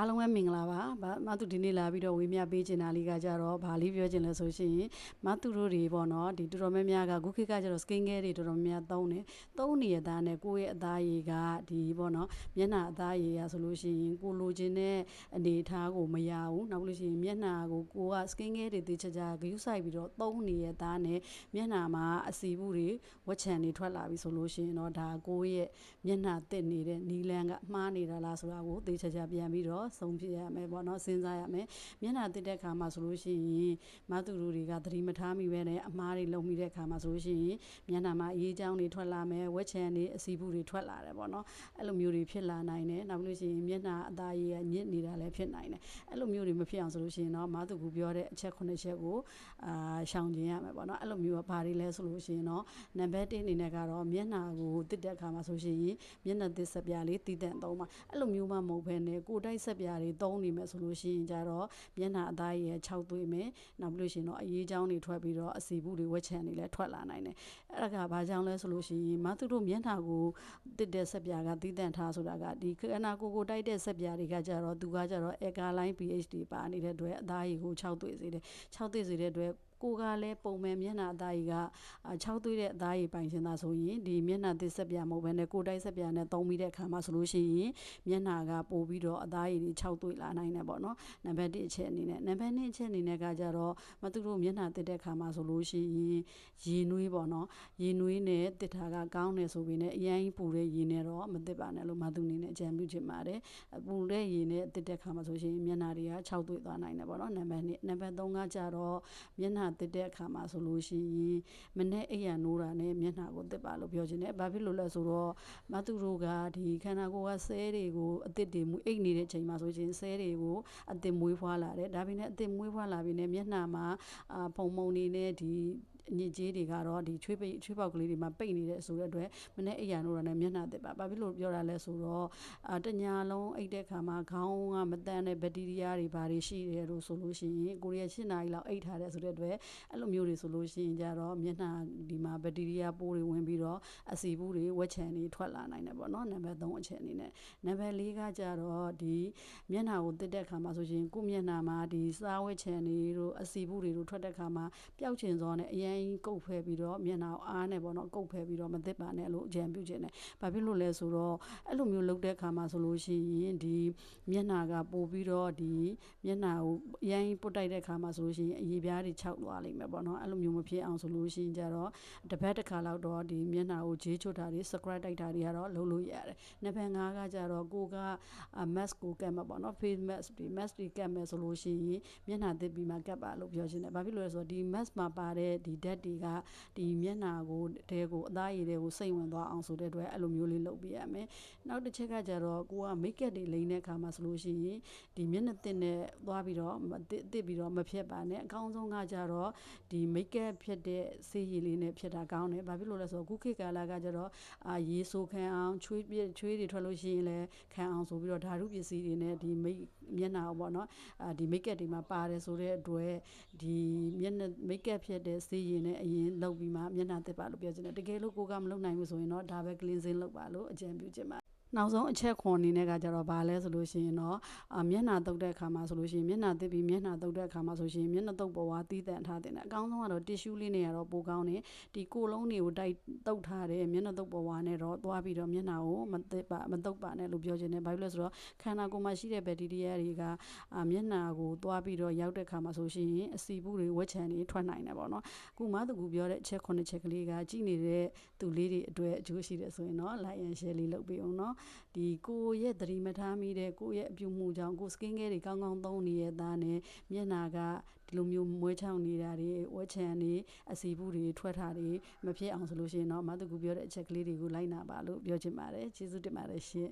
အားလုံးပဲမင်္ဂလာပါဗာမသူဒီနေ့လာပြီးတော့ဝေမျှပေးချင်တာလေးကကြတော့ဗာလေးပြောချင်လဲဆိုရှင်မသူတို့တွေပေါ့နော်ဒီတော်တော်များများကခုခေတ်ကကြတော့ skin care တွေတော်တော်များများသုံးတယ်သုံးနေရတဲ့နဲ့ကိုယ့်ရဲ့အသားရည်ကဒီပေါ့နော်မျက်နှာအသားရည်ရဆိုလို့ရှိရင်ကိုလိုချင်တဲ့အနေအထားကိုမရဘူးနောက်လို့ရှိရင်မျက်နှာကိုကိုက skin care တွေတေချာချာဂရုစိုက်ပြီးတော့သုံးနေရတဲ့နဲ့မျက်နှာမှာအစီဘူးတွေဝက်ချံတွေထွက်လာပြီဆိုလို့ရှိရင်တော့ဒါကိုယ့်ရဲ့မျက်နှာတက်နေတဲ့နီလန်ကမှားနေတာလားဆိုတာကိုတေချာချာပြန်ပြီးတော့ဆုံးဖြတ်ရမယ်ပေါ့နော်စဉ်းစားရမယ်မျက်နှာတက်တဲ့ခါမှာဆိုလို့ရှိရင်မသူတို့တွေကသတိမထားမိပဲနဲ့အမားတွေလုံမိတဲ့ခါမှာဆိုလို့ရှိရင်မျက်နှာမှာအေးချောင်းတွေထွက်လာမယ်ဝက်ချံတွေအစီဘူးတွေထွက်လာတယ်ပေါ့နော်အဲ့လိုမျိုးတွေဖြစ်လာနိုင်တယ်နောက်လို့ရှိရင်မျက်နှာအသားရည်ကညစ်နေတာလည်းဖြစ်နိုင်တယ်အဲ့လိုမျိုးတွေမဖြစ်အောင်ဆိုလို့ရှိရင်တော့မသူကပြောတဲ့အချက်9ချက်ကိုအာရှောင်ကျင်ရမယ်ပေါ့နော်အဲ့လိုမျိုးကဘာတွေလဲဆိုလို့ရှိရင်တော့နံပါတ်1အနေနဲ့ကတော့မျက်နှာကိုတစ်တဲ့ခါမှာဆိုရှင်မျက်နှာသစ်ဆက်ပြားလေးတည်တံ့သုံးပါအဲ့လိုမျိုးမှမဟုတ်ဘဲနဲ့ကိုတိုက်ဆက်ပြားတွေသုံးနေမယ်ဆိုလို့ရှိရင်ကြတော့မျက်နှာအသားရည်6သွေးမယ်နောက်ပြီးလို့ရှိရင်တော့အရေးချောင်းတွေထွက်ပြီးတော့အစီဘူးတွေဝက်ချံတွေလည်းထွက်လာနိုင်တယ်အဲ့ဒါကဘာကြောင့်လဲဆိုလို့ရှိရင်မသူတို့မျက်နှာကိုတစ်တဲ့ဆက်ပြားကတည်တံ့ထားဆိုတာကဒီခန္ဓာကိုယ်ကိုတိုက်တဲ့ဆက်ပြားတွေကကြတော့သူကကြတော့ alkaline pH တွေပါနေတဲ့အတွက်အသားရည်ကို6သွေးစေတယ်6သွေးစေတဲ့အတွက် ကိုကလည်းပုံမှန်မျက်နှာအသားကြီးက6သွေးတဲ့အသားကြီးပိုင်ရှင်သာဆိုရင်ဒီမျက်နှာသစ်ဆက်ပြမဟုတ်ဘဲနဲ့ကိုတိုက်ဆက်ပြနဲ့သုံးပြီးတဲ့အခါမှာဆိုလို့ရှိရင်မျက်နှာကပိုပြီးတော့အသားကြီးတွေ6သွေးလာနိုင်တယ်ပေါ့နော်နံပါတ်1အချက်အနေနဲ့နံပါတ်2အချက်အနေနဲ့ကကြတော့မသူတို့မျက်နှာသစ်တဲ့အခါမှာဆိုလို့ရှိရင်ရေနွေးပေါ့နော်ရေနွေးနဲ့တစ်ထားကကောင်းတယ်ဆိုပြီးနဲ့အရင်ပူတဲ့ရေနဲ့တော့မသစ်ပါနဲ့လို့မသူအနေနဲ့အကြံပြုချင်ပါတယ်ပူတဲ့ရေနဲ့တစ်တဲ့အခါမှာဆိုရှင်မျက်နှာတွေက6သွေးသွားနိုင်တယ်ပေါ့နော်နံပါတ်2နံပါတ်3ကကြတော့မျက်နှာတစ်တဲ့အခါမှာဆိုလို့ရှိရင်မနေ့အိယာနိုးတာနဲ့မျက်နှာကိုတစ်ပါလို့ပြောချင်တယ်။ဘာဖြစ်လို့လဲဆိုတော့မသူတို့ကဒီခန္ဓာကိုယ်ကဆဲတွေကိုအသစ်တွေမူအိတ်နေတဲ့အချိန်မှာဆိုရှင်ဆဲတွေကိုအသစ်မွေးဖွားလာတယ်။ဒါပေမဲ့အသစ်မွေးဖွားလာပြီနဲ့မျက်နှာမှာအာဖုံဖုံနေနဲ့ဒီ ညစ်ကြေးတွေကတော့ဒီချွေးပိတ်ချွေးပေါက်ကလေးတွေမှာပိတ်နေတဲ့ဆိုတဲ့အတွက်မနေ့အိယာနိုးတာနဲ့မျက်နှာတစ်ပါ။ဘာဖြစ်လို့ပြောတာလဲဆိုတော့အာတညာလုံးအိတ်တဲ့ခါမှာခေါင်းကမတန်းတဲ့ဘက်တီးရီးယားတွေဘာတွေရှိတယ်လို့ဆိုလို့ရှိရင်ကိုရီးယား၈နာရီလောက်အိတ်ထားတဲ့ဆိုတဲ့အတွက်အဲ့လိုမျိုးတွေဆိုလို့ရှိရင်ကြတော့မျက်နှာဒီမှာဘက်တီးရီးယားပိုးတွေဝင်ပြီးတော့အစီဘူးတွေဝက်ချန်တွေထွက်လာနိုင်တယ်ပေါ့နော်နံပါတ်3အချက်အနေနဲ့နံပါတ်4ကကြတော့ဒီမျက်နှာကိုတစ်တဲ့ခါမှာဆိုရင်ကိုမျက်နှာမှာဒီစားဝက်ချန်တွေတို့အစီဘူးတွေတို့ထွက်တဲ့ခါမှာပျောက်ချင်စောနဲ့အရင်ကုတ်ဖဲပြီးတော့မျက်နှာကိုအားနဲ့ပေါ့နော်ကုတ်ဖဲပြီးတော့မသစ်ပါနဲ့လို့အကြံပြုခြင်းနဲ့ဘာဖြစ်လို့လဲဆိုတော့အဲ့လိုမျိုးလုပ်တဲ့ခါမှာဆိုလို့ရှိရင်ဒီမျက်နှာကပိုပြီးတော့ဒီမျက်နှာကိုအရင်ပုတ်တိုက်တဲ့ခါမှာဆိုလို့ရှိရင်အရေပြားတွေခြောက်သွားလိမ့်မယ်ပေါ့နော်အဲ့လိုမျိုးမဖြစ်အောင်ဆိုလို့ရှိရင်ကြတော့တစ်ပတ်တစ်ခါလောက်တော့ဒီမျက်နှာကိုဂျေးချွတ်တာတွေ scratch တိုက်တာတွေကတော့လုပ်လို့ရတယ်။နှစ်ဖက်ငါးကကြတော့ကိုက mask ကိုကတ်မှာပေါ့နော် face mask ဒီ mask တွေကတ်မယ်ဆိုလို့ရှိရင်မျက်နှာသစ်ပြီးမှကတ်ပါလို့ပြောချင်တယ်။ဘာဖြစ်လို့လဲဆိုတော့ဒီ mask မှာပါတဲ့ဒီဓာတ်တွေကဒီမျက်နှာကိုတဲကိုအသားရည်တွေကိုစိတ်ဝင်သွားအောင်ဆိုတဲ့အတွက်အဲ့လိုမျိုးလေးလုပ်ပြရမယ်။နောက်တစ်ချက်ကကြတော့ကိုက make up တွေလိမ့်တဲ့အခါမှာဆိုလို့ရှိရင်ဒီမျက်နှာသစ်နဲ့သွားပြီးတော့တစ်တစ်ပြီးတော့မဖြစ်ပါနဲ့အကောင်းဆုံးကကြတော့ဒီ make up ဖြစ်တဲ့ဆေးရည်လေးနဲ့ဖြစ်တာကောင်းတယ်။ဘာဖြစ်လို့လဲဆိုတော့ခုခေတ်ကာလကကြတော့အာရေဆိုခံအောင်ချွေးပြချွေးတွေထွက်လို့ရှိရင်လည်းခံအောင်ဆိုပြီးတော့ဓာတုပစ္စည်းတွေနဲ့ဒီမိတ်မျက်နှာပေါ့နော်အာဒီ make up တွေမှာပါတယ်ဆိုတဲ့အတွက်ဒီမျက်နှာ make up ဖြစ်တဲ့ဆေးရည်နဲ့အရင်လုပ်ပြီးမှမျက်နှာသစ်ပါလို့ပြောချင်တယ်တကယ်လို့ကိုကမလုပ်နိုင်ဘူးဆိုရင်တော့ဒါပဲ cleansing လုပ်ပါလို့အကြံပြုချင်ပါ နောက်ဆုံးအချက်ခွန်အနေနဲ့ကကြတော့ဘာလဲဆိုလို့ရှိရင်တော့အမျက်နှာတုပ်တဲ့အခါမှာဆိုလို့ရှိရင်မျက်နှာတစ်ပြီးမျက်နှာတုပ်တဲ့အခါမှာဆိုရှင်မျက်နှာတုပ်ပေါ်ကတီးတန့်ထားတင်တယ်အကောင်းဆုံးကတော့ tissue လေးနဲ့ကတော့ပိုကောင်းတယ်ဒီကိုလုံးတွေကိုတိုက်တုပ်ထားတဲ့မျက်နှာတုပ်ပေါ်ကနဲ့တော့သွားပြီးတော့မျက်နှာကိုမသစ်ပါမတုပ်ပါနဲ့လို့ပြောချင်တယ်ဘာလို့လဲဆိုတော့ခန္ဓာကိုယ်မှာရှိတဲ့ဘက်တီးရီးယားတွေကမျက်နှာကိုသွားပြီးတော့ရောက်တဲ့အခါမှာဆိုရှင်အစီဘူးတွေဝက်ချန်တွေထွက်နိုင်တယ်ပေါ့နော်ခုမှသူကပြောတဲ့အချက်ခုနှစ်ချက်ကလေးကကြည့်နေတဲ့သူလေးတွေအတွက်အကျိုးရှိတယ်ဆိုရင်တော့ like and share လေးလုပ်ပေးအောင်နော်ဒီကိုရဲ့သတိမထားမိတဲ့ကိုရဲ့အပြုမှုကြောင့်ကို skin care တွေကောင်းကောင်းသုံးနေတဲ့သားနဲ့မျက်နာကဒီလိုမျိုးမွေးချောင်းနေတာတွေဝက်ချန်တွေအစီဘူးတွေထွက်တာတွေမဖြစ်အောင်ဆိုလို့ရှိရင်တော့မသူကပြောတဲ့အချက်ကလေးတွေကိုလိုက်နာပါလို့ပြောချင်ပါတယ်ကျေးဇူးတင်ပါတယ်ရှင်